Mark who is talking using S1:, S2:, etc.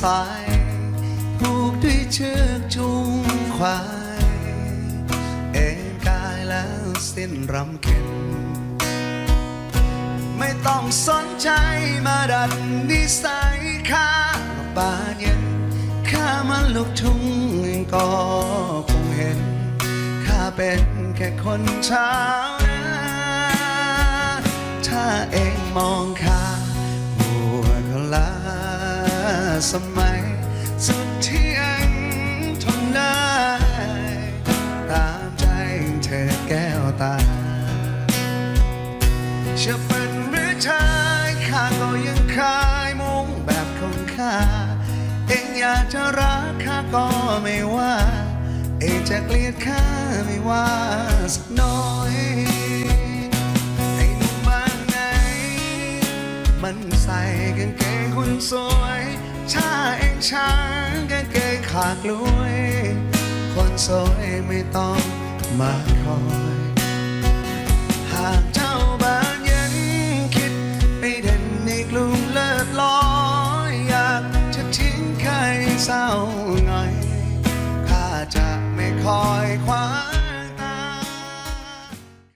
S1: สายผูกด้วยเชือกจูงควาย เอนกายแล้วสิ้นรำเข็น ไม่ต้องสนใจมาดัดนิสัยข้าบานเย็นข้ามันลูกทุ่งก็คงเห็น ข้าเป็นแค่คนชาวนาถ้าเองมองข้าหัวขลา สมัย สุดที่เองทนได้ ตามใจเธอแก้วตาจะเป็นหรือชายข้าก็ยังคายมุงแบบของข้า เองอยากจะรักข้าก็ไม่ว่า เองจะเกลียดข้าไม่ว่าสักน้อยไอ้นุ่มมาไหน มันใส่กางเกงคนสวย ถ้าเองช้างกางเกงขากลวย คนสวยไม่ต้องมาคอย หากเจ้าบ้านยังคิดไปเด่นในกลุ่มเลิศลอยอยากจะทิ้งใครเศร้าหน่อยข้าจะไม่คอยคว้า